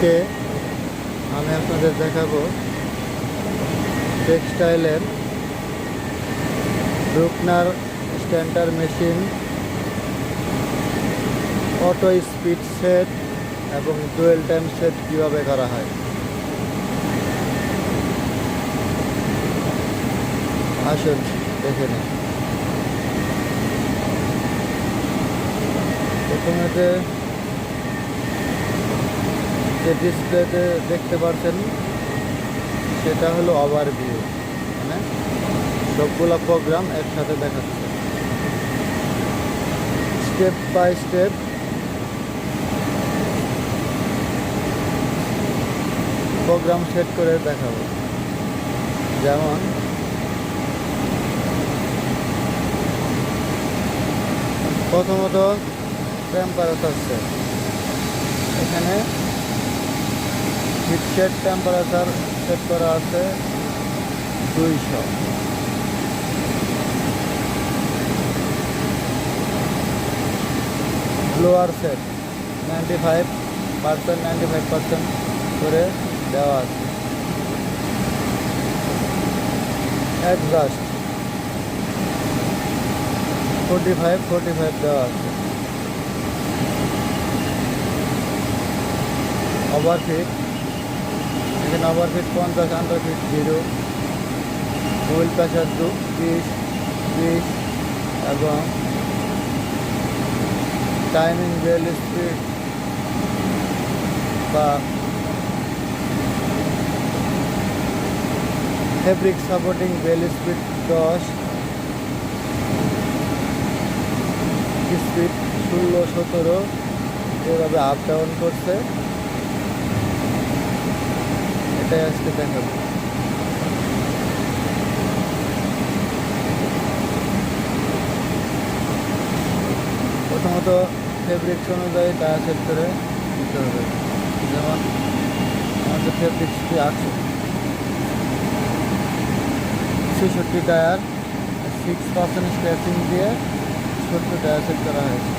আজকে আমি আপনাদের দেখাবো টেক্সটাইলের রুকনার stenter machine, auto speed set এবং ডুয়েল টাইম সেট কীভাবে করা হয়। আসুন দেখে নিন প্রথমে যে ডিসপ্লেতে দেখতে পাচ্ছেন সেটা হলো ওভারভিউ মানে সবগুলো প্রোগ্রাম একসাথে দেখাচ্ছে। Step by step program set করে দেখাবো। যেমন, প্রথমত টেম্পারেচার সেট এখানে হিটসেট টেম্পারেচার সেট করা আছে দুইশো। Blower set ninety five percent ninety five percent করে দেওয়া আছে। Adjust forty five forty five দেওয়া আছে। ওভারফিট এখানে ওভারফিট পঞ্চাশ underfeed zero wheel pressure দু বিশ বিশ, এবং টাইমিং বেল স্পিড বা ফেব্রিক সাপোর্টিং বেল স্পিড দশ স্পিড ষোলো, সতেরো, এভাবে আপ ডাউন করছে। এটাই আজকে দেখাবো। প্রথমত ফেব্রিক্স অনুযায়ী টায়ার সেট করে দিতে হবে। যেমন আমাদের ফেব্রিক্সটি আছে। ছেষট্টি টায়ার সিক্স পার্সেন্ট স্ক্র্যাচিং দিয়ে ছোট্ট টায়ার সেট করা হয়েছে।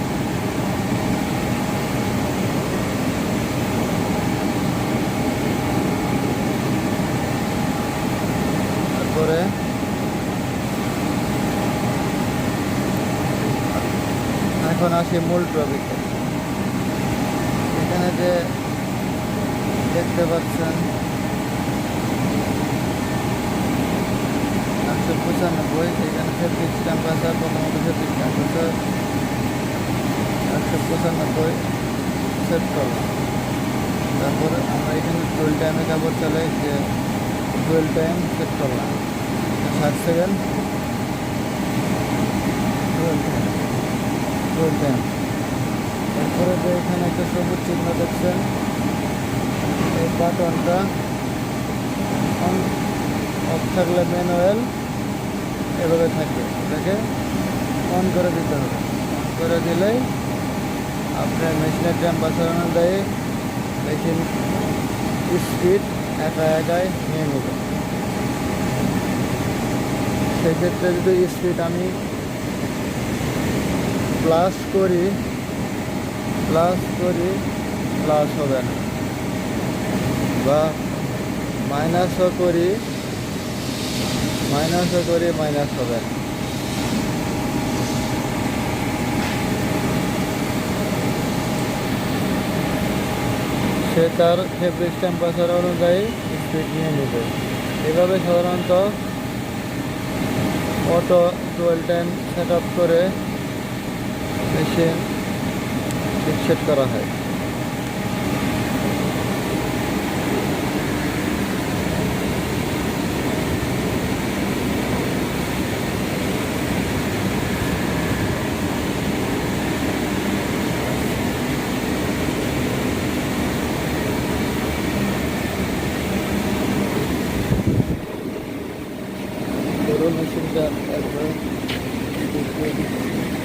তারপরে এখন আসি মূল টপিকে। এখানে যে দেখতে পাচ্ছেন, একশো পঁচানব্বই, এখানে ফেব্রিক টেম্পারেচার প্রথমত ফেব্রিক টেম্পারেচার একশো পঁচানব্বই সেট করলাম। তারপরে আমরা এখানে টুয়েল টাইমে কাপড় চালাই যে টুয়েল টাইম সেট করলাম ষাট সেকেন্ড টুয়েল টাইম তারপরে যে এখানে একটা সবুজ চিহ্ন দেখছেন, এই বাটনটা অন অফ থাকলে ম্যানুয়াল এভাবে থাকে, এটাকে অন করে দিতে হবে। অন করে দিলেই আপনার মেশিনের টেম্পারেচার অনুযায়ী মেশিন স্পিড একাই নিয়ে নেবে। সেক্ষেত্রে যদি স্পিড আমি প্লাস করি প্লাস করি প্লাস হবে না। বা মাইনাসও করি মাইনাসও করি মাইনাস হবে না। সে তার ফেব্রিক টেম্পারেচার অনুযায়ী স্পিড নিয়ে নেবে। এভাবে সাধারণত auto dual time set up করে মেশিন সেট করা হয়। Thank you.